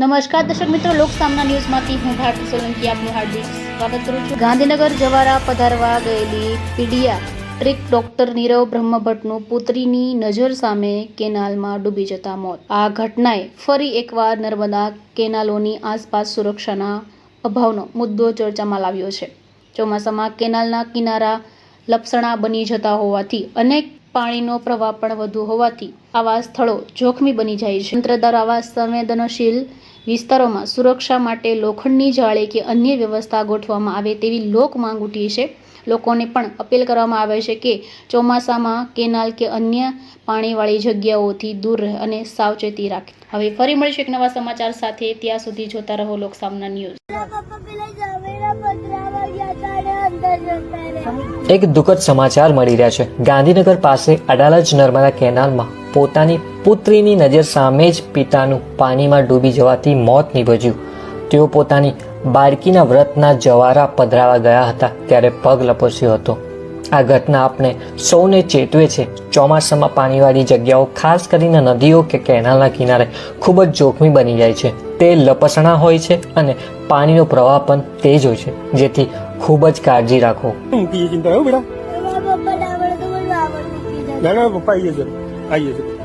નમસ્કાર દર્શક મિત્રો, લોક સામના ન્યૂઝમાંથી હું ભારતી સોલંકી, આપનું હાર્દિક સ્વાગત કરું છું. ગાંધીનગર જવારા પધારવા ગયેલી પીડિયા ટ્રીક ડોક્ટર નીરવ બ્રહ્મભટ્ટનું પુત્રીની નજર સામે કેનાલમાં ડૂબી જતા મોત. આ ઘટનાએ ફરી એકવાર નર્મદા કેનાલોની આસપાસ સુરક્ષાના અભાવનો મુદ્દો ચર્ચામાં લાવ્યો છે. ચોમાસામાં કેનાલના કિનારા લપસણા બની જતા હોવાથી અનેક પાણીનો પ્રવાહ પણ વધુ હોવાથી આવા સ્થળો જોખમી બની જાય છે. તંત્ર દ્વારા આવા સંવેદનશીલ વિસ્તારોમાં સુરક્ષા માટે લોખંડની જાળે કે અન્ય વ્યવસ્થા ગોઠવવામાં આવે તેવી લોક માંગ ઉઠી છે. લોકોને પણ અપીલ કરવામાં આવે છે કે ચોમાસામાં કેનાલ કે અન્ય પાણીવાળી જગ્યાઓથી દૂર રહે અને સાવચેતી રાખે. હવે ફરી મળીશું એક નવા સમાચાર સાથે. ત્યાં સુધી જોતા રહો લોક સામના ન્યૂઝ એક દુઃખદ સમાચાર મળી રહ્યા છે. ગાંધીનગર પાસે અડાલજ નર્મદા કેનાલમાં પોતાની પુત્રીની નજર સામે જ પિતાનું પાણીમાં ડૂબી જવાથી મોત નીપજ્યું. તેઓ પોતાની બાળકીના વ્રતના જવારા પધરાવા ગયા હતા ત્યારે પગ લપસ્યો હતો. આ ઘટના આપણે સૌને ચેતવે છે. ચોમાસામાં પાણીવાળી જગ્યાઓ, ખાસ કરીને નદીઓ કે કેનાલના કિનારે, ખૂબ જ જોખમી બની જાય છે. તે લપસણા હોય છે અને પાણીનો પ્રવાહ પણ તેજ હોય છે. જેથી ખૂબ જ કાળજી રાખો. ચિંતા હો બેટા. ના પપ્પા આવીએ છે આવીએ છે